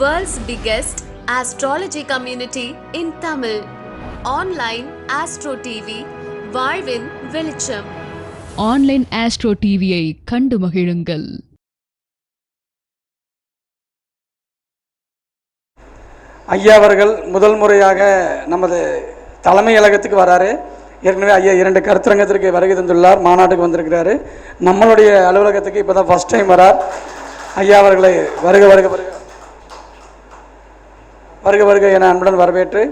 World's biggest astrology community in Tamil. Online Astro TV, வாழ்வின் வெளிச்சம். Online astro டிவியை கண்டு மகிழுங்கள். ஐயா அவர்கள் முதல் முறையாக நமது தலைமை அலகத்துக்கு வராரு. ஏற்கனவே ஐயா இரண்டு கருத்தரங்கத்திற்கு வருகை தந்துள்ளார் மாநாட்டுக்கு வந்திருக்கிறாரு. நம்மளுடைய அலுவலகத்துக்கு இப்போ தான் ஃபஸ்ட் டைம் வரார். ஐயா அவர்களை வருக வருக வருக வருக வருக என அன்புடன் வரவேற்று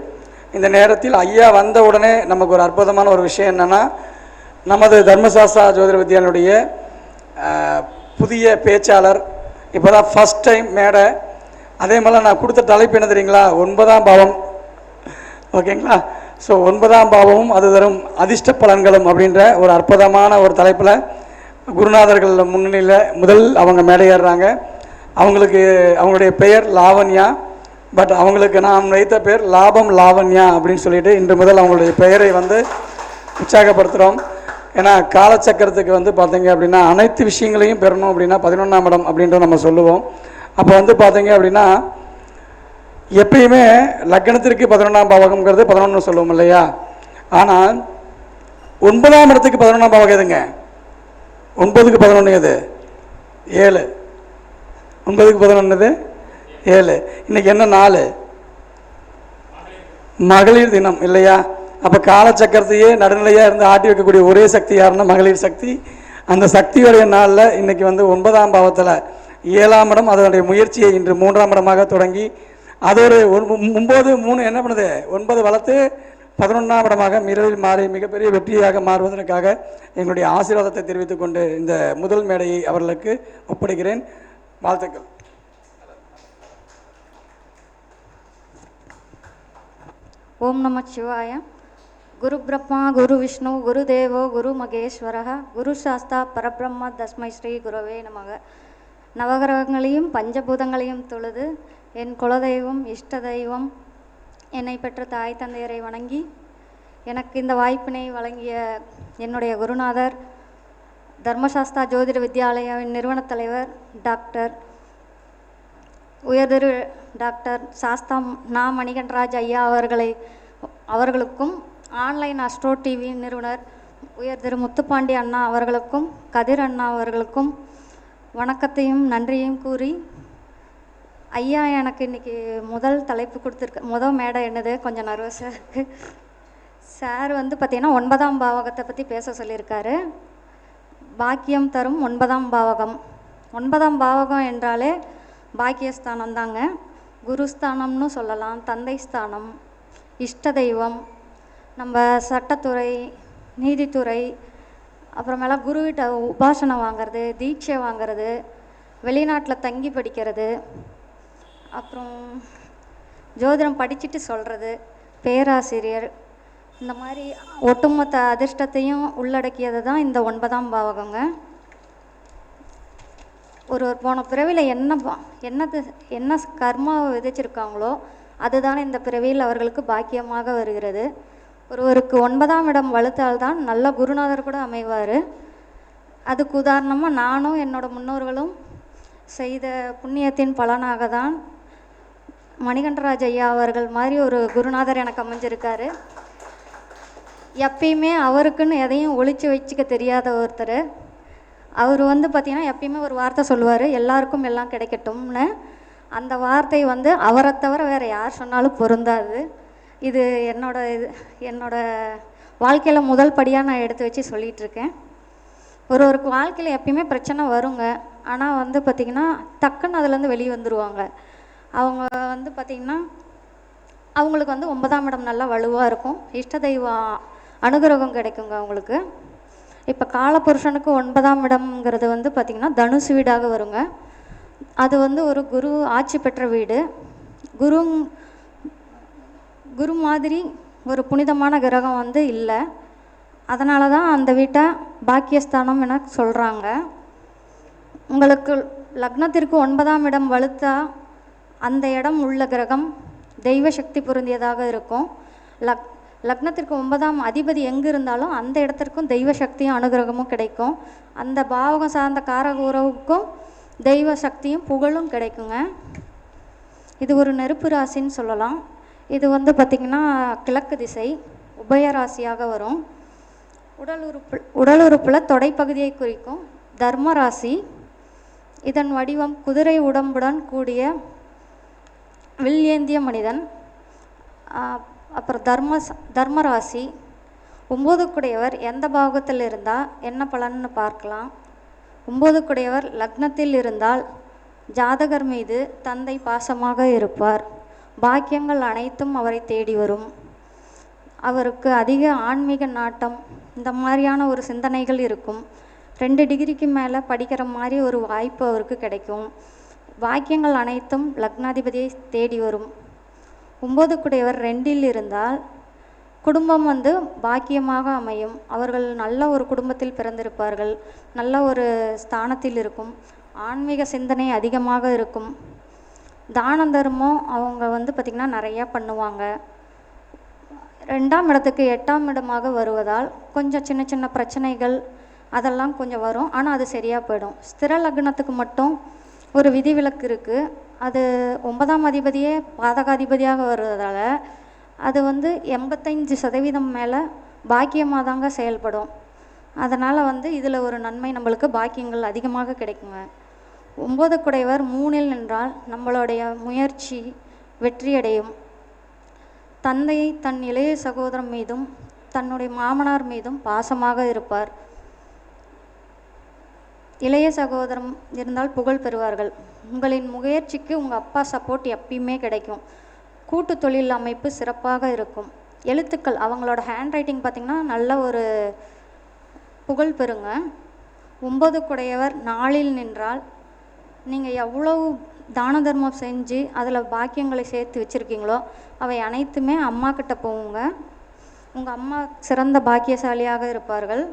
இந்த நேரத்தில் ஐயா வந்த உடனே நமக்கு ஒரு அற்புதமான ஒரு விஷயம் என்னென்னா நமது தர்மசாஸ்திரா ஜோதிட வித்யாலனுடைய புதிய பேச்சாளர் இப்போ தான் ஃபஸ்ட் டைம் மேடை. அதே மாதிரி நான் கொடுத்த தலைப்பு என்ன தெரியுங்களா? ஒன்பதாம் பாவம். ஓகேங்களா? ஸோ ஒன்பதாம் பாவமும் அது தரும் அதிர்ஷ்ட பலன்களும் அப்படின்ற ஒரு அற்புதமான ஒரு தலைப்பில் குருநாதர்கள் முன்னணியில் முதல் அவங்க மேடையேறுறாங்க அவங்களுக்கு அவங்களுடைய பெயர் லாவண்யா. பட் அவங்களுக்கு நான் வைத்த பேர் லாபம் லாவண்யா அப்படின்னு சொல்லிட்டு இன்று முதல் அவங்களுடைய பெயரை வந்து உற்சாகப்படுத்துகிறோம் ஏன்னா காலச்சக்கரத்துக்கு வந்து பார்த்தீங்க அப்படின்னா அனைத்து விஷயங்களையும் பெறணும் அப்படின்னா பதினொன்றாம் இடம் அப்படின்ற நம்ம சொல்லுவோம். அப்போ வந்து பார்த்தீங்க அப்படின்னா எப்பயுமே லக்னத்திற்கு பதினொன்றாம் பாவகம்ங்கிறது பதினொன்று சொல்லுவோம் இல்லையா? ஆனால் ஒன்பதாம் இடத்துக்கு பதினொன்றாம் பாவகம் எதுங்க? ஒன்பதுக்கு பதினொன்று எது? ஏழு. ஒன்பதுக்கு பதினொன்றுது ஏழு. இன்னைக்கு என்ன நாள் மகளிர் தினம் இல்லையா? அப்போ காலச்சக்கரத்தையே நடுநிலையாக இருந்து ஆட்டி வைக்கக்கூடிய ஒரே சக்தி யாருன்னா மகளிர் சக்தி. அந்த சக்தியுடைய நாளில் இன்னைக்கு வந்து ஒன்பதாம் பாவத்தில் ஏழாம் இடம் அதனுடைய முயற்சியை இன்று மூன்றாம் இடமாக தொடங்கி அது ஒரு ஒன்ப- ஒன்பது மூணு என்ன பண்ணுது? ஒன்பது வளர்த்து பதினொன்றாம் இடமாக மிரலில் மாறி மிகப்பெரிய வெற்றியாக மாறுவதற்காக எங்களுடைய ஆசீர்வாதத்தை தெரிவித்துக்கொண்டு இந்த முதல் மேடையை அவர்களுக்கு ஒப்படைக்கிறேன். வாழ்த்துக்கள். ஓம் நம சிவாய. குரு பிரம்மா குரு விஷ்ணு குரு தேவோ குரு மகேஸ்வர குரு சாஸ்தா பரபிரம்ம தஸ்மை ஸ்ரீ குருவே நமக. நவகிரகங்களையும் பஞ்சபூதங்களையும் தொழுது என் குலதெய்வம் இஷ்ட தெய்வம் என்னை பெற்ற தாய் தந்தையரை வணங்கி எனக்கு இந்த வாய்ப்பினை வழங்கிய என்னுடைய குருநாதர் தர்மசாஸ்தா ஜோதிட வித்யாலயாவின் நிறுவனத் தலைவர் டாக்டர் உயர்திரு டாக்டர் சாஸ்தா நா. மணிகண்டராஜ் ஐயா அவர்களை அவர்களுக்கும் ஆன்லைன் அஸ்ட்ரோ டிவி நிறுவனர் உயர் திரு முத்துப்பாண்டி அண்ணா அவர்களுக்கும் கதிர் அண்ணா அவர்களுக்கும் வணக்கத்தையும் நன்றியையும் கூறி ஐயா எனக்கு இன்னைக்கு முதல் தலைப்பு கொடுத்துருக்க முதல் மேடை என்னது? கொஞ்சம் நர்வஸாக இருக்குது சார் வந்து பார்த்திங்கன்னா ஒன்பதாம் பாவகத்தை பற்றி பேச சொல்லியிருக்காரு. பாக்கியம் தரும் ஒன்பதாம் பாவகம். ஒன்பதாம் பாவகம் என்றாலே பாக்கியஸ்தானம் தாங்க குருஸ்தானம்னு சொல்லலாம் தந்தை ஸ்தானம் இஷ்ட தெய்வம் நம்ம சட்டத்துறை நீதித்துறை அப்புறமேல குருவிட்ட உபாசனை வாங்குறது தீட்சை வாங்குறது வெளிநாட்டில் தங்கி படிக்கிறது அப்புறம் ஜோதிடம் படிச்சுட்டு சொல்கிறது பேராசிரியர் இந்த மாதிரி ஒட்டுமொத்த அதிர்ஷ்டத்தையும் உள்ளடக்கியது தான் இந்த ஒன்பதாம் பாவகங்க. ஒரு போன பிறவியில் என்ன பா- என்னது என்ன கர்மாவை விதைச்சிருக்காங்களோ அதுதானே இந்த பிறவியில் அவர்களுக்கு பாக்கியமாக வருகிறது. ஒருவருக்கு ஒன்பதாம் இடம் வலுத்தால்தான் நல்ல குருநாதர் கூட அமைவார். அதுக்கு உதாரணமாக நானும் என்னோட முன்னோர்களும் செய்த புண்ணியத்தின் பலனாக தான் மணிகண்டராஜ் ஐயா அவர்கள் மாதிரி ஒரு குருநாதர் எனக்கு அமைஞ்சிருக்காரு. எப்பயுமே அவருக்குன்னு எதையும் ஒழிச்சு வச்சுக்க தெரியாத ஒருத்தர். அவர் வந்து பார்த்திங்கன்னா எப்பயுமே ஒரு வார்த்தை சொல்லுவார் எல்லாருக்கும் எல்லாம் கிடைக்கட்டும்னு. அந்த வார்த்தை வந்து அவரை தவிர வேறு யார் சொன்னாலும் பொருந்தாது. இது என்னோட இது என்னோட வாழ்க்கையில் முதல் படியாக நான் எடுத்து வச்சு சொல்லிகிட்ருக்கேன் ஒரு ஒரு வாழ்க்கையில் எப்பயுமே பிரச்சனை வருங்க. ஆனால் வந்து பார்த்திங்கன்னா டக்குன்னு அதுலேருந்து வெளியே வந்துடுவாங்க அவங்க வந்து பார்த்திங்கன்னா அவங்களுக்கு வந்து ஒன்பதாம் இடம் நல்லா வலுவாக இருக்கும். இஷ்ட தெய்வம் அனுகிரகம் கிடைக்குங்க அவங்களுக்கு. இப்போ காலபுருஷனுக்கு ஒன்பதாம் இடம்ங்கிறது வந்து பார்த்திங்கன்னா தனுசு வீடாக வருங்க. அது வந்து ஒரு குரு ஆட்சி பெற்ற வீடு. குரு குரு மாதிரி ஒரு புனிதமான கிரகம் வந்து இல்லை. அதனால தான் அந்த வீட்டை பாக்கியஸ்தானம் என சொல்கிறாங்க உங்களுக்கு லக்னத்திற்கு ஒன்பதாம் இடம் வலுத்தா அந்த இடம் உள்ள கிரகம் தெய்வ சக்தி பொருந்தியதாக இருக்கும். லக் லக்னத்திற்கு ஒன்பதாம் அதிபதி எங்கே இருந்தாலும் அந்த இடத்திற்கும் தெய்வ சக்தியும் அனுகிரகமும் கிடைக்கும். அந்த பாவகம் சார்ந்த காரக உறவுக்கும் தெய்வ சக்தியும் புகழும் கிடைக்குங்க. இது ஒரு நெருப்பு ராசின்னு சொல்லலாம். இது வந்து பார்த்திங்கன்னா கிழக்கு திசை உபய ராசியாக வரும். உடல் உறுப்பு உடல் உறுப்பில் தொடைப்பகுதியை குறிக்கும். தர்ம ராசி. இதன் வடிவம் குதிரை உடம்புடன் கூடிய வில் ஏந்திய மனிதன். அப்புறம் தர்ம தர்மராசி ஒம்போதுக்குடையவர் எந்த பாகத்தில் இருந்தால் என்ன பலன்னு பார்க்கலாம். ஒம்போதுக்குடையவர் லக்னத்தில் இருந்தால் ஜாதகர் மீது தந்தை பாசமாக இருப்பார். பாக்கியங்கள் அனைத்தும் அவரை தேடி வரும். அவருக்கு அதிக ஆன்மீக நாட்டம் இந்த மாதிரியான ஒரு சிந்தனைகள் இருக்கும். ரெண்டு டிகிரிக்கு மேலே படிக்கிற மாதிரி ஒரு வாய்ப்பு அவருக்கு கிடைக்கும். பாக்கியங்கள் அனைத்தும் லக்னாதிபதியை தேடி வரும். ஒம்போதுக்குடையவர் ரெண்டில் இருந்தால் குடும்பம் வந்து பாக்கியமாக அமையும். அவர்கள் நல்ல ஒரு குடும்பத்தில் பிறந்திருப்பார்கள். நல்ல ஒரு ஸ்தானத்தில் இருக்கும். ஆன்மீக சிந்தனை அதிகமாக இருக்கும். தான தர்மம் அவங்க வந்து பார்த்திங்கன்னா நிறையா பண்ணுவாங்க. ரெண்டாம் இடத்துக்கு எட்டாம் இடமாக வருவதால் கொஞ்சம் சின்ன சின்ன பிரச்சனைகள் அதெல்லாம் கொஞ்சம் வரும். ஆனால் அது சரியாக போயிடும். ஸ்திர லக்னத்துக்கு மட்டும் ஒரு விதிவிலக்கு இருக்குது அது ஒன்பதாம் அதிபதியே பாதகாதிபதியாக வருவதால் அது வந்து எண்பத்தஞ்சு சதவீதம் மேலே பாக்கியமாக தாங்க செயல்படும். அதனால் வந்து இதில் ஒரு நன்மை நம்மளுக்கு பாக்கியங்கள் அதிகமாக கிடைக்குங்க. ஒம்பது குடைவர் மூணில் நின்றால் நம்மளுடைய முயற்சி வெற்றியடையும். தந்தை தன் இளைய சகோதரன் மீதும் தன்னுடைய மாமனார் மீதும் பாசமாக இருப்பார். இளைய சகோதரம் இருந்தால் புகழ் பெறுவார்கள். உங்களின் முயற்சிக்கு உங்கள் அப்பா சப்போர்ட் எப்பயுமே கிடைக்கும். கூட்டு தொழில் அமைப்பு சிறப்பாக இருக்கும். எழுத்துக்கள் அவங்களோட ஹேண்ட் ரைட்டிங் பார்த்திங்கன்னா நல்ல ஒரு புகழ் பெறுங்க. ஒம்பது குடையவர் நாளில் நின்றால் நீங்கள் எவ்வளவு தான தர்மம் செஞ்சு அதில் பாக்கியங்களை சேர்த்து வச்சுருக்கீங்களோ அவை அனைத்துமே அம்மா கிட்ட போகுங்க. உங்கள் அம்மா சிறந்த பாக்கியசாலியாக இருப்பார்கள்.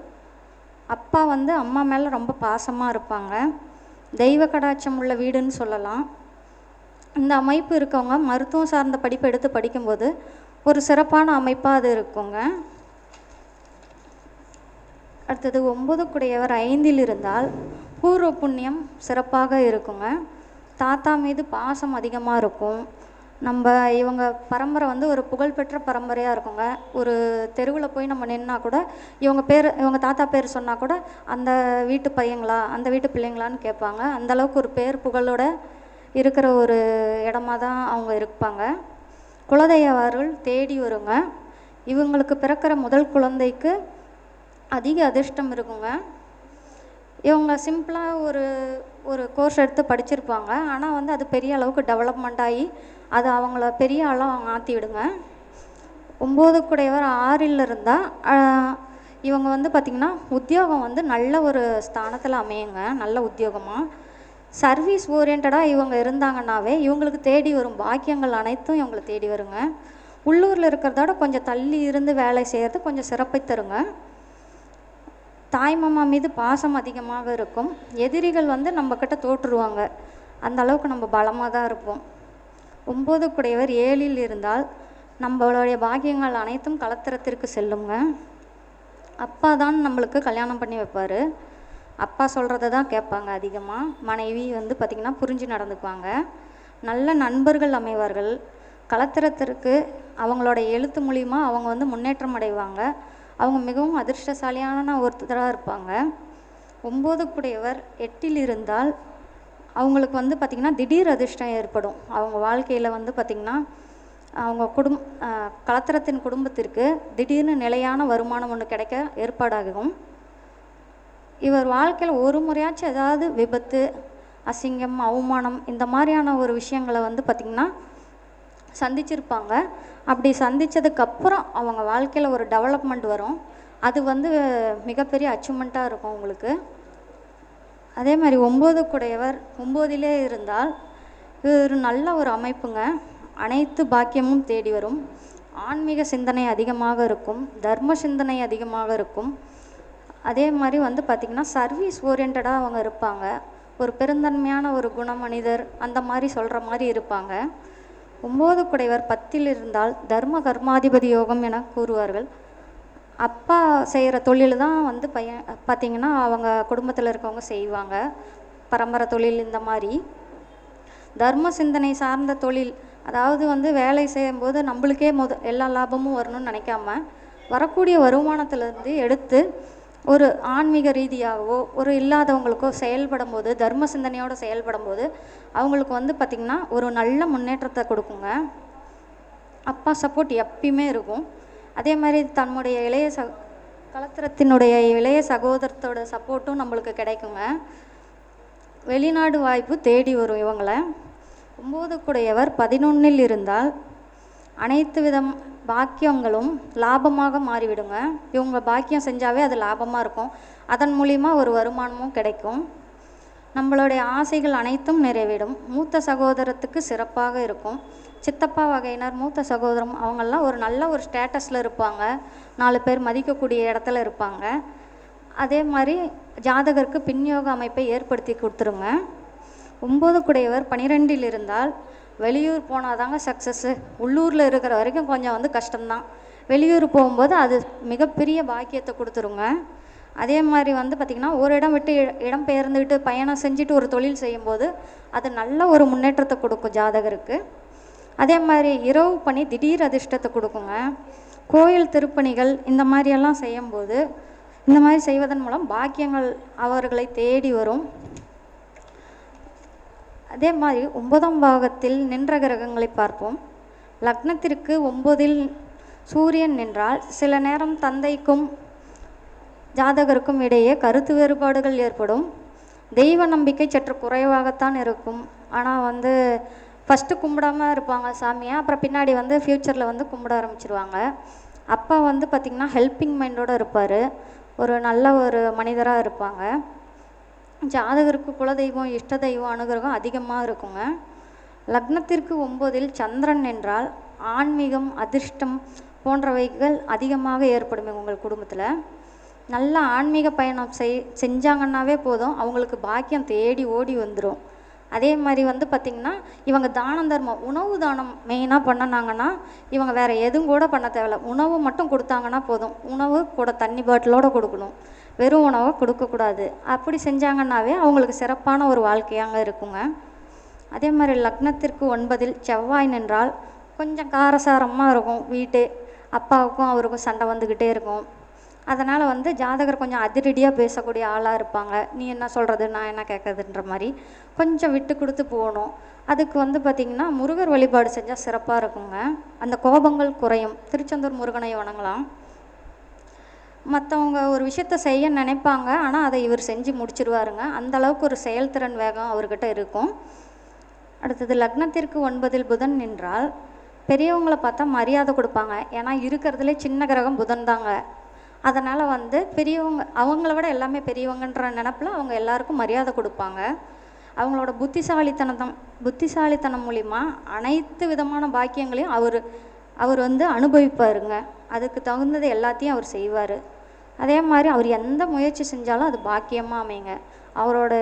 அப்பா வந்து அம்மா மேலே ரொம்ப பாசமாக இருப்பாங்க. தெய்வ கடாட்சம் உள்ள வீடுன்னு சொல்லலாம். இந்த அமைப்பு இருக்கவங்க மருத்துவம் சார்ந்த படிப்பு எடுத்து படிக்கும்போது ஒரு சிறப்பான அமைப்பாக அது இருக்குங்க. அடுத்தது ஒன்பது குடையவர் ஐந்தில் இருந்தால் பூர்வ புண்ணியம் சிறப்பாக இருக்குங்க. தாத்தா மீது பாசம் அதிகமாக இருக்கும். நம்ம இவங்க பரம்பரை வந்து ஒரு புகழ்பெற்ற பரம்பரையாக இருக்குங்க. ஒரு தெருவில் போய் நம்ம நின்னா கூட இவங்க பேர் இவங்க தாத்தா பேர் சொன்னால் கூட அந்த வீட்டு பையங்களா அந்த வீட்டு பிள்ளைங்களான்னு கேட்பாங்க. அந்தளவுக்கு ஒரு பேர் புகழோட இருக்கிற ஒரு இடமா தான் அவங்க இருப்பாங்க. குலதெய்வர்கள் தேடி வருங்க. இவங்களுக்கு பிறக்கிற முதல் குழந்தைக்கு அதிக அதிர்ஷ்டம் இருக்குங்க. இவங்க சிம்பிளாக ஒரு ஒரு கோர்ஸ் எடுத்து படிச்சிருப்பாங்க. ஆனால் வந்து அது பெரிய அளவுக்கு டெவலப்மெண்ட் ஆகி அது அவங்கள பெரிய ஆளாக மாற்றி விடுங்க. ஒம்பது குடையவர் ஆறில் இருந்தால் இவங்க வந்து பார்த்திங்கன்னா உத்தியோகம் வந்து நல்ல ஒரு ஸ்தானத்தில் அமையுங்க நல்ல உத்தியோகமாக சர்வீஸ் ஓரியண்டடாக இவங்க இருந்தாங்கன்னாவே இவங்களுக்கு தேடி வரும் பாக்கியங்கள் அனைத்தும் இவங்களை தேடி வருங்க. உள்ளூரில் இருக்கிறதோட கொஞ்சம் தள்ளி இருந்து வேலை செய்கிறது கொஞ்சம் சிறப்பை தருங்க. தாய்மாமா மீது பாசம் அதிகமாக இருக்கும். எதிரிகள் வந்து நம்மக்கிட்ட தோற்றுருவாங்க. அந்த அளவுக்கு நம்ம பலமாக தான் இருப்போம். ஒம்பது குடையவர் ஏழில் இருந்தால் நம்மளுடைய பாக்கியங்கள் அனைத்தும் கலத்திரத்திற்கு செல்லுங்க. அப்பா தான் நம்மளுக்கு கல்யாணம் பண்ணி வைப்பார். அப்பா சொல்கிறத தான் கேட்பாங்க அதிகமாக மனைவி வந்து பார்த்திங்கன்னா புரிஞ்சு நடந்துக்குவாங்க. நல்ல நண்பர்கள் அமைவார்கள். கலத்திரத்திற்கு அவங்களோட எழுத்து மூலிமா அவங்க வந்து முன்னேற்றம் அடைவாங்க. அவங்க மிகவும் அதிர்ஷ்டசாலியான ஒருத்தராக இருப்பாங்க. ஒம்பது குடையவர் எட்டில் இருந்தால் அவங்களுக்கு வந்து பார்த்திங்கன்னா திடீர் அதிர்ஷ்டம் ஏற்படும். அவங்க வாழ்க்கையில் வந்து பார்த்திங்கன்னா அவங்க குடும் கலத்திரத்தின் குடும்பத்திற்கு திடீர்னு நிலையான வருமானம் ஒன்று கிடைக்க ஏற்பாடாகும். இவர் வாழ்க்கையில் ஒரு முறையாச்சும் ஏதாவது விபத்து அசிங்கம் அவமானம் இந்த மாதிரியான ஒரு விஷயங்களை வந்து பார்த்திங்கன்னா சந்திச்சிருப்பாங்க. அப்படி சந்தித்ததுக்கப்புறம் அவங்க வாழ்க்கையில் ஒரு டெவலப்மெண்ட் வரும். அது வந்து மிகப்பெரிய அச்சீவ்மெண்ட்டாக இருக்கும் உங்களுக்கு. அதே மாதிரி ஒம்பது குடையவர் ஒம்போதிலே இருந்தால் இது ஒரு நல்ல ஒரு அமைப்புங்க. அனைத்து பாக்கியமும் தேடி வரும். ஆன்மீக சிந்தனை அதிகமாக இருக்கும். தர்ம சிந்தனை அதிகமாக இருக்கும். அதே மாதிரி வந்து பார்த்திங்கன்னா சர்வீஸ் ஓரியண்டடாக அவங்க இருப்பாங்க. ஒரு பெருந்தன்மையான ஒரு குண மனிதர் அந்த மாதிரி சொல்கிற மாதிரி இருப்பாங்க. ஒம்பது குடைவர் பத்தில் இருந்தால் தர்ம கர்மாதிபதி யோகம் என கூறுவார்கள். அப்பா செய்கிற தொழில் தான் வந்து பையன் பார்த்திங்கன்னா அவங்க குடும்பத்தில் இருக்கவங்க செய்வாங்க. பரம்பரை தொழில் இந்த மாதிரி. தர்ம சிந்தனை சார்ந்த தொழில் அதாவது வந்து வேலை செய்யும்போது நம்மளுக்கே முத எல்லா லாபமும் வரணும்னு நினைக்காம வரக்கூடிய வருமானத்திலேருந்து எடுத்து ஒரு ஆன்மீக ரீதியாகவோ ஒரு இல்லாதவங்களுக்கோ செயல்படும் போது தர்ம சிந்தனையோடு செயல்படும் போது அவங்களுக்கு வந்து பார்த்திங்கன்னா ஒரு நல்ல முன்னேற்றத்தை கொடுக்குங்க. அப்பா சப்போர்ட் எப்பயுமே இருக்கும். அதே மாதிரி தன்னுடைய இளைய ச கலத்திரத்தினுடைய இளைய சகோதரத்தோட சப்போர்ட்டும் நம்மளுக்கு கிடைக்குங்க. வெளிநாடு வாய்ப்பு தேடி வரும் இவங்களை. ஒம்பது குடையவர் பதினொன்னில் இருந்தால் அனைத்து விதம் பாக்கியங்களும் லாபமாக மாறிவிடுங்க. இவங்க பாக்கியம் செஞ்சாவே அது லாபமாக இருக்கும். அதன் மூலிமா ஒரு வருமானமும் கிடைக்கும். நம்மளுடைய ஆசைகள் அனைத்தும் நிறைவேறும். மூத்த சகோதரத்துக்கு சிறப்பாக இருக்கும். சித்தப்பா வகையினர் மூத்த சகோதரம் அவங்கெல்லாம் ஒரு நல்ல ஒரு ஸ்டேட்டஸில் இருப்பாங்க. நாலு பேர் மதிக்கக்கூடிய இடத்துல இருப்பாங்க. அதே மாதிரி ஜாதகருக்கு பின்யோக அமைப்பை ஏற்படுத்தி கொடுத்துருங்க. ஒம்பது குடையவர் பனிரெண்டில் இருந்தால் வெளியூர் போனால் தாங்க சக்ஸஸ்ஸு உள்ளூரில் இருக்கிற வரைக்கும் கொஞ்சம் வந்து கஷ்டம்தான். வெளியூர் போகும்போது அது மிகப்பெரிய பாக்கியத்தை கொடுத்துருங்க. அதே மாதிரி வந்து பார்த்திங்கன்னா ஒரு இடம் விட்டு இ- இடம் பெயர்ந்துக்கிட்டு பயணம் செஞ்சுட்டு ஒரு தொழில் செய்யும்போது அது நல்ல ஒரு முன்னேற்றத்தை கொடுக்கும் ஜாதகருக்கு. அதே மாதிரி இரவு பணி திடீர் அதிர்ஷ்டத்தை கொடுக்குங்க. கோயில் திருப்பணிகள் இந்த மாதிரியெல்லாம் செய்யும்போது இந்த மாதிரி செய்வதன் மூலம் பாக்கியங்கள் அவர்களை தேடி வரும். அதே மாதிரி ஒன்பதாம் பாகத்தில் நின்ற கிரகங்களை பார்ப்போம். லக்னத்திற்கு ஒன்பதில் சூரியன் நின்றால் சில நேரம் தந்தைக்கும் ஜாதகருக்கும் இடையே கருத்து வேறுபாடுகள் ஏற்படும். தெய்வ நம்பிக்கை சற்று குறைவாகத்தான் இருக்கும். ஆனால் வந்து ஃபஸ்ட்டு கும்பிடாம இருப்பாங்க சாமியை அப்புறம் பின்னாடி வந்து ஃப்யூச்சரில் வந்து கும்பிட ஆரம்பிச்சிருவாங்க. அப்பா வந்து பார்த்திங்கன்னா ஹெல்பிங் மைண்டோடு இருப்பார். ஒரு நல்ல ஒரு மனிதராக இருப்பாங்க. ஜாதகருக்கு குலதெய்வம் இஷ்ட தெய்வம் அனுகிரகம் அதிகமாக இருக்குங்க. லக்னத்திற்கு ஒம்போதில் சந்திரன் என்றால் ஆன்மீகம் அதிர்ஷ்டம் போன்றவைகள் அதிகமாக ஏற்படும் உங்கள் குடும்பத்தில். நல்ல ஆன்மீக பயணம் செய் செஞ்சாங்கன்னாவே போதும். அவங்களுக்கு பாக்கியம் தேடி ஓடி வந்துடும் அதே மாதிரி வந்து பார்த்திங்கன்னா இவங்க தானம் தர்மம் உணவு தானம் மெயினாக பண்ணினாங்கன்னா இவங்க வேறு எதுவும் கூட பண்ண தேவையில்ல. உணவு மட்டும் கொடுத்தாங்கன்னா போதும். உணவு கூட தண்ணி பாட்டிலோட கொடுக்கணும். வெறும் உணவை கொடுக்கக்கூடாது அப்படி செஞ்சாங்கன்னாவே அவங்களுக்கு சிறப்பான ஒரு வாழ்க்கையாக இருக்குங்க. அதே மாதிரி லக்னத்திற்கு ஒன்பதில் செவ்வாய் நின்றால் கொஞ்சம் காரசாரமாக இருக்கும். வீட்டு அப்பாவுக்கும் அவருக்கும் சண்டை வந்துக்கிட்டே இருக்கும். அதனால் வந்து ஜாதகர் கொஞ்சம் அதிரடியாக பேசக்கூடிய ஆளாக இருப்பாங்க. நீ என்ன சொல்கிறது நான் என்ன கேட்கறதுன்ற மாதிரி கொஞ்சம் விட்டு கொடுத்து போகணும். அதுக்கு வந்து பார்த்திங்கன்னா முருகர் வழிபாடு செஞ்சால் சிறப்பாக இருக்குங்க. அந்த கோபங்கள் குறையும். திருச்செந்தூர் முருகனை வணங்கலாம். மற்றவங்க ஒரு விஷயத்த செய்ய நினைப்பாங்க. ஆனால் அதை இவர் செஞ்சு முடிச்சிருவாருங்க. அந்த அளவுக்கு ஒரு செயல்திறன் வேகம் அவர்கிட்ட இருக்கும். அடுத்தது லக்னத்திற்கு ஒன்பதில் புதன் நின்றால் பெரியவங்கள பார்த்தா மரியாதை கொடுப்பாங்க. ஏன்னா இருக்கிறதுலே சின்ன கிரகம் புதன் தாங்க. அதனால் வந்து பெரியவங்க அவங்கள விட எல்லாமே பெரியவங்கன்ற நினப்பில் அவங்க எல்லாருக்கும் மரியாதை கொடுப்பாங்க. அவங்களோட புத்திசாலித்தனம் புத்திசாலித்தனம் மூலிமா அனைத்து விதமான பாக்கியங்களையும் அவர் அவர் வந்து அனுபவிப்பாருங்க. அதுக்கு தகுந்தது எல்லாத்தையும் அவர் செய்வார். அதே மாதிரி அவர் எந்த முயற்சி செஞ்சாலும் அது பாக்கியமாக அமைங்க அவரோட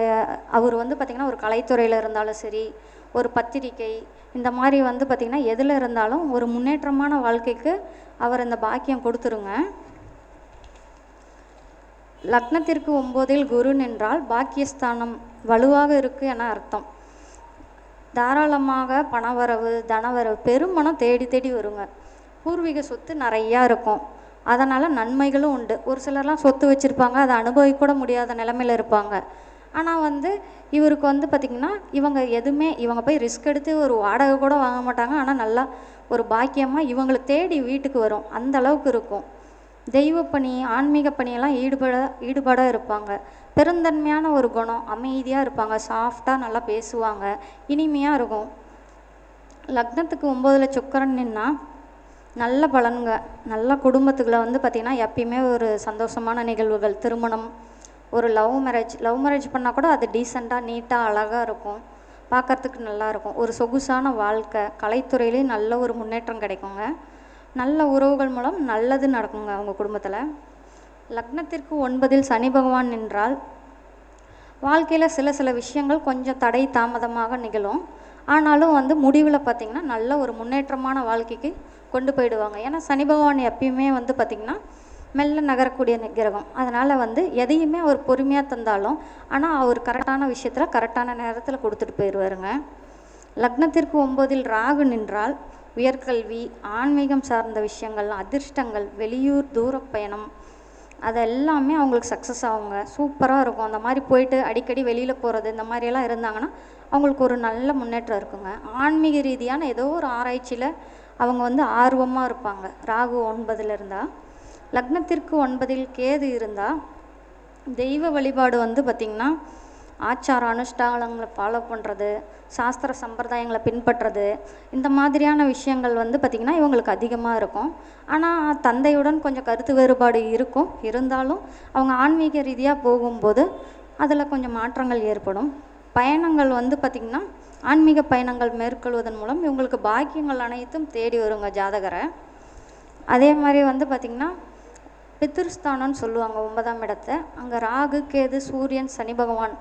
அவர் வந்து பார்த்திங்கன்னா ஒரு கலைத்துறையில் இருந்தாலும் சரி ஒரு பத்திரிக்கை இந்த மாதிரி வந்து பார்த்திங்கன்னா எதில் இருந்தாலும் ஒரு முன்னேற்றமான வாழ்க்கைக்கு அவர் இந்த பாக்கியம் கொடுத்துருங்க. லக்னத்திற்கு ஒம்போதில் குரு நின்றால் பாக்கியஸ்தானம் வலுவாக இருக்கு என அர்த்தம். தாராளமாக பணவரவு தனவரவு பெருமணம் தேடி தேடி வருங்க. பூர்வீக சொத்து நிறையா இருக்கும். அதனால் நன்மைகளும் உண்டு. ஒரு சிலர்லாம் சொத்து வச்சுருப்பாங்க அதை அனுபவிக்க கூட முடியாத நிலமையில இருப்பாங்க. ஆனால் வந்து இவருக்கு வந்து பார்த்திங்கன்னா இவங்க எதுவுமே இவங்க போய் ரிஸ்க் எடுத்து ஒரு வாடகை கூட வாங்க மாட்டாங்க. ஆனால் நல்லா ஒரு பாக்கியமாக இவங்களை தேடி வீட்டுக்கு வரும். அந்த அளவுக்கு இருக்கும். தெய்வ பணி ஆன்மீக பணியெல்லாம் ஈடுபட ஈடுபாடாக இருப்பாங்க. பெருந்தன்மையான ஒரு குணம் அமைதியாக இருப்பாங்க. சாஃப்டாக நல்லா பேசுவாங்க. இனிமையாக இருக்கும். லக்னத்துக்கு ஒம்போதில் சுக்கரன் நின்னா நல்ல பலனுங்க. நல்ல குடும்பத்துக்குள்ள வந்து பார்த்திங்கன்னா எப்பயுமே ஒரு சந்தோஷமான நிகழ்வுகள். திருமணம் ஒரு லவ் மேரேஜ் லவ் மேரேஜ் பண்ணால் கூட அது டீசெண்டாக நீட்டாக அழகாக இருக்கும். பார்க்கறதுக்கு நல்லா இருக்கும். ஒரு சொகுசான வாழ்க்கை. கலைத்துறையிலேயும் நல்ல ஒரு முன்னேற்றம் கிடைக்குங்க. நல்ல உறவுகள் மூலம் நல்லது நடக்குங்க அவங்க குடும்பத்தில். லக்னத்திற்கு ஒன்பதில் சனி பகவான் நின்றால் வாழ்க்கையில் சில சில விஷயங்கள் கொஞ்சம் தடை தாமதமாக நிகழும். ஆனாலும் வந்து முடிவில் பார்த்திங்கன்னா நல்ல ஒரு முன்னேற்றமான வாழ்க்கைக்கு கொண்டு போயிடுவாங்க. ஏன்னா சனி பகவான் எப்பயுமே வந்து பார்த்திங்கன்னா மெல்ல நகரக்கூடிய கிரகம். அதனால் வந்து எதையுமே அவர் பொறுமையாக தந்தாலும் ஆனால் அவர் கரெக்டான விஷயத்தில் கரெக்டான நேரத்தில் கொடுத்துட்டு போயிடுவாருங்க லக்னத்திற்கு ஒன்பதில் ராகு நின்றால் உயர்கல்வி ஆன்மீகம் சார்ந்த விஷயங்கள் அதிர்ஷ்டங்கள் வெளியூர் தூரப்பயணம் அதெல்லாமே அது எல்லாமே அவங்களுக்கு சக்ஸஸ் ஆகுங்க. சூப்பராக இருக்கும். அந்த மாதிரி போயிட்டு அடிக்கடி வெளியில் போகிறது இந்த மாதிரியெல்லாம் இருந்தாங்கன்னா அவங்களுக்கு ஒரு நல்ல முன்னேற்றம் இருக்குங்க. ஆன்மீக ரீதியான ஏதோ ஒரு ஆராய்ச்சியில் அவங்க வந்து ஆர்வமாக இருப்பாங்க. ராகு ஒன்பதில் இருந்தால் லக்னத்திற்கு ஒன்பதில் கேது இருந்தால் தெய்வ வழிபாடு வந்து பார்த்திங்கன்னா ஆச்சார அனுஷ்டானங்களை ஃபாலோ பண்ணுறது சாஸ்திர சம்பிரதாயங்களை பின்பற்றுறது இந்த மாதிரியான விஷயங்கள் வந்து பார்த்திங்கன்னா இவங்களுக்கு அதிகமாக இருக்கும். ஆனால் தந்தையுடன் கொஞ்சம் கருத்து வேறுபாடு இருக்கும். இருந்தாலும் அவங்க ஆன்மீக ரீதியாக போகும்போது அதில் கொஞ்சம் மாற்றங்கள் ஏற்படும். பயணங்கள் வந்து பார்த்திங்கன்னா ஆன்மீக பயணங்கள் மேற்கொள்வதன் மூலம் இவங்களுக்கு பாக்கியங்கள் அனைத்தும் தேடி வருங்க ஜாதகரை. அதே மாதிரி வந்து பார்த்திங்கன்னா பித்திருஸ்தானம்னு சொல்லுவாங்க ஒன்பதாம் இடத்த. அங்கே ராகு கேது சூரியன் சனி பகவான்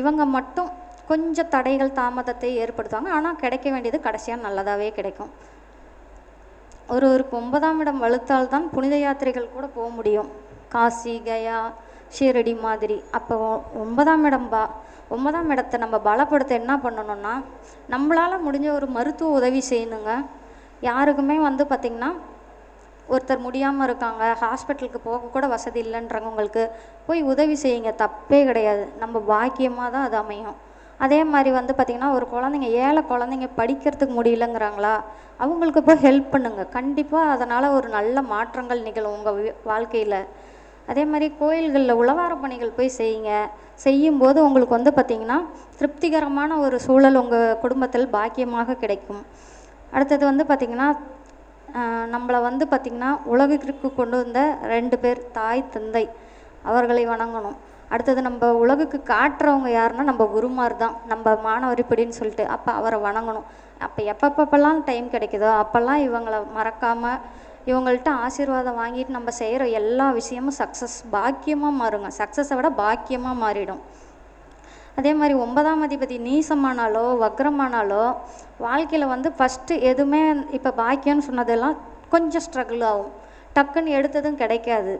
இவங்க மட்டும் கொஞ்சம் தடைகள் தாமதத்தை ஏற்படுத்துவாங்க. ஆனால் கிடைக்க வேண்டியது கடைசியாக நல்லதாகவே கிடைக்கும். ஒருவருக்கு ஒன்பதாம் இடம் வலுத்தால் தான் புனித யாத்திரைகள் கூட போக முடியும். காசி கயா ஷீரடி மாதிரி. அப்போ ஒன்பதாம் இடம் பா ஒன்பதாம் இடத்தை நம்ம பலப்படுத்த என்ன பண்ணணும்னா நம்மளால் முடிஞ்ச ஒரு மருத்துவ உதவி செய்யணுங்க. யாருக்குமே வந்து பார்த்திங்கன்னா ஒருத்தர் முடியாமல் இருக்காங்க ஹாஸ்பிட்டலுக்கு போக கூட வசதி இல்லைன்றவங்களுக்கு போய் உதவி செய்யுங்க தப்பே கிடையாது. நம்ம பாக்கியமாக தான் அது அமையும். அதே மாதிரி வந்து பார்த்திங்கன்னா ஒரு குழந்தைங்க ஏழை குழந்தைங்க படிக்கிறதுக்கு முடியலங்கிறாங்களா? அவங்களுக்கு போய் ஹெல்ப் பண்ணுங்க. கண்டிப்பாக அதனால் ஒரு நல்ல மாற்றங்கள் நிகழும் உங்கள் வாழ்க்கையில். அதே மாதிரி கோயில்களில் உழவார பணிகள் போய் செய்யுங்க. செய்யும்போது உங்களுக்கு வந்து பார்த்திங்கன்னா திருப்திகரமான ஒரு சூழல் உங்கள் குடும்பத்தில் பாக்கியமாக கிடைக்கும். அடுத்தது வந்து பார்த்திங்கன்னா நம்மளை வந்து பார்த்திங்கன்னா உலகிற்கு கொண்டு வந்த ரெண்டு பேர் தாய் தந்தை. அவர்களை வணங்கணும். அடுத்தது நம்ம உலகுக்கு காட்டுறவங்க யாருன்னா நம்ம குருமார் தான். நம்ம மாணவர் இப்படின்னு சொல்லிட்டு அப்போ அவரை வணங்கணும். அப்போ எப்பப்பெல்லாம் டைம் கிடைக்குதோ அப்போல்லாம் இவங்களை மறக்காமல் இவங்கள்ட்ட ஆசீர்வாதம் வாங்கிட்டு நம்ம செய்கிற எல்லா விஷயமும் சக்ஸஸ் பாக்கியமாக மாறுங்க. சக்ஸஸை விட பாக்கியமாக மாறிடும். அதே மாதிரி ஒன்பதாம் அதிபதி நீசமானாலோ வக்ரமானாலோ வாழ்க்கையில் வந்து ஃபஸ்ட்டு எதுவுமே இப்போ பாக்கியம்னு சொன்னதெல்லாம் கொஞ்சம் ஸ்ட்ரகிள் ஆகும். டக்குன்னு எடுத்ததும் கிடைக்காது.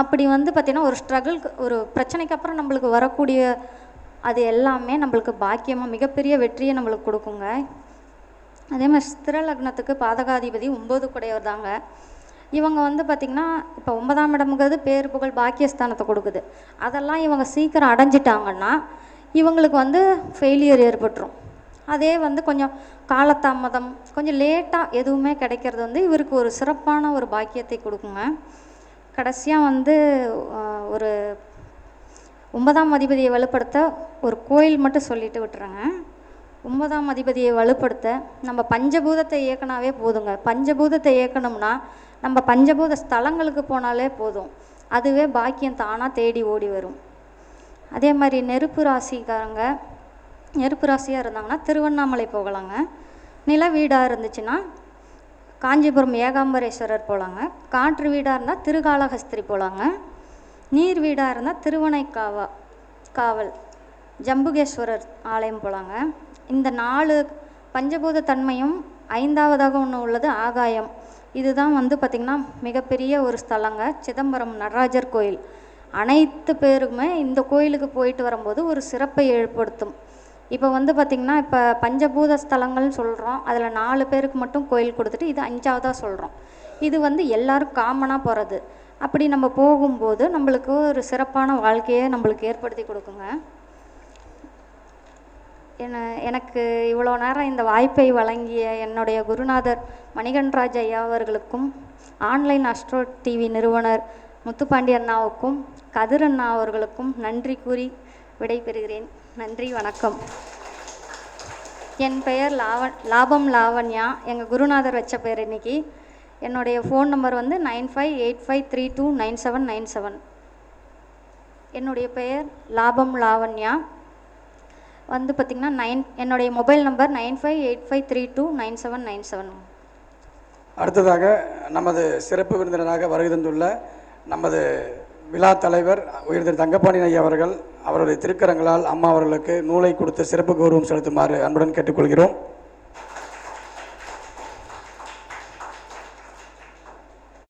அப்படி வந்து பார்த்திங்கன்னா ஒரு ஸ்ட்ரகிள் ஒரு பிரச்சனைக்கு அப்புறம் நம்மளுக்கு வரக்கூடிய அது எல்லாமே நம்மளுக்கு பாக்கியமாக மிகப்பெரிய வெற்றியை நம்மளுக்கு கொடுக்குங்க. அதே மாதிரி ஸ்திர லக்னத்துக்கு பாதகாதிபதி ஒம்பது குடையவர் தாங்க. இவங்க வந்து பார்த்திங்கன்னா இப்போ ஒன்பதாம் இடம்ங்கிறது பேர் புகழ் பாக்கியஸ்தானத்தை கொடுக்குது. அதெல்லாம் இவங்க சீக்கிரம் அடைஞ்சிட்டாங்கன்னா இவங்களுக்கு வந்து ஃபெயிலியர் ஏற்பட்டுரும். அதே வந்து கொஞ்சம் காலதாமதம் கொஞ்சம் லேட்டாக எதுவுமே கிடைக்கிறது வந்து இவருக்கு ஒரு சிறப்பான ஒரு பாக்கியத்தை கொடுக்குங்க. கடைசியாக வந்து ஒரு ஒன்பதாம் அதிபதியை வலுப்படுத்த ஒரு கோயில் மட்டும் சொல்லிட்டு விட்டுறேங்க. ஒன்பதாம் அதிபதியை வலுப்படுத்த நம்ம பஞ்சபூதத்தை இயக்கினாவே போதுங்க. பஞ்சபூதத்தை இயக்கணும்னா நம்ம பஞ்சபூத ஸ்தலங்களுக்கு போனாலே போதும். அதுவே பாக்கியம் தானாக தேடி ஓடி வரும். அதே மாதிரி நெருப்பு ராசிக்காரங்க நெருப்பு ராசியாக இருந்தாங்கன்னா திருவண்ணாமலை போகலாங்க. நில வீடாக இருந்துச்சுன்னா காஞ்சிபுரம் ஏகாம்பரேஸ்வரர் போகலாங்க காற்று வீடாக இருந்தால் திருகாளஹஸ்திரி போகலாங்க நீர் வீடாக இருந்தால் திருவனைக்காவா காவல் ஜம்புகேஸ்வரர் ஆலயம் போகலாங்க இந்த நாலு பஞ்சபூத தன்மையும் ஐந்தாவதாக ஒன்று உள்ளது ஆகாயம். இதுதான் வந்து பார்த்திங்கன்னா மிகப்பெரிய ஒரு ஸ்தலங்க சிதம்பரம் நடராஜர் கோயில். அனைத்து பேருமே இந்த கோயிலுக்கு போயிட்டு வரும்போது ஒரு சிறப்பை ஏற்படுத்தும். இப்போ வந்து பார்த்திங்கன்னா இப்போ பஞ்சபூத ஸ்தலங்கள்னு சொல்கிறோம் அதில் நாலு பேருக்கு மட்டும் கோயில் கொடுத்துட்டு இது அஞ்சாவதாக சொல்கிறோம் இது வந்து எல்லாரும் காமனாக போகிறது அப்படி நம்ம போகும்போது நம்மளுக்கு ஒரு சிறப்பான வாழ்க்கையை நம்மளுக்கு ஏற்படுத்தி கொடுக்குங்க. என எனக்கு இவ்வளோ நேரம் இந்த வாய்ப்பை வழங்கிய என்னுடைய குருநாதர் மணிகண்ராஜ் ஐயா அவர்களுக்கும் ஆன்லைன் அஸ்ட்ரோ டிவி நிறுவனர் முத்துப்பாண்டி அண்ணாவுக்கும் கதிர் அண்ணா அவர்களுக்கும் நன்றி கூறி விடைபெறுகிறேன். நன்றி வணக்கம். என் பெயர் லாவ லாபம் லாவண்யா. எங்கள் குருநாதர் வச்ச பேர் இன்னைக்கு. என்னுடைய ஃபோன் நம்பர் வந்து nine five eight five three two nine seven nine seven என்னுடைய பெயர் லாபம் லாவண்யா. வந்து பார்த்திங்கன்னா நைன் என்னுடைய mobile number nine five eight five three two nine seven nine seven அடுத்ததாக நமது சிறப்பு விருந்தினராக வருகை தந்துள்ள நமது விழா தலைவர் உயர்ந்த தங்கப்பாணி ஐயா அவர்கள் அவருடைய திருக்கரங்களால் அம்மா அவர்களுக்கு நூலை கொடுத்து சிறப்பு கௌரவம் செலுத்துமாறு அன்புடன் கேட்டுக்கொள்கிறோம்.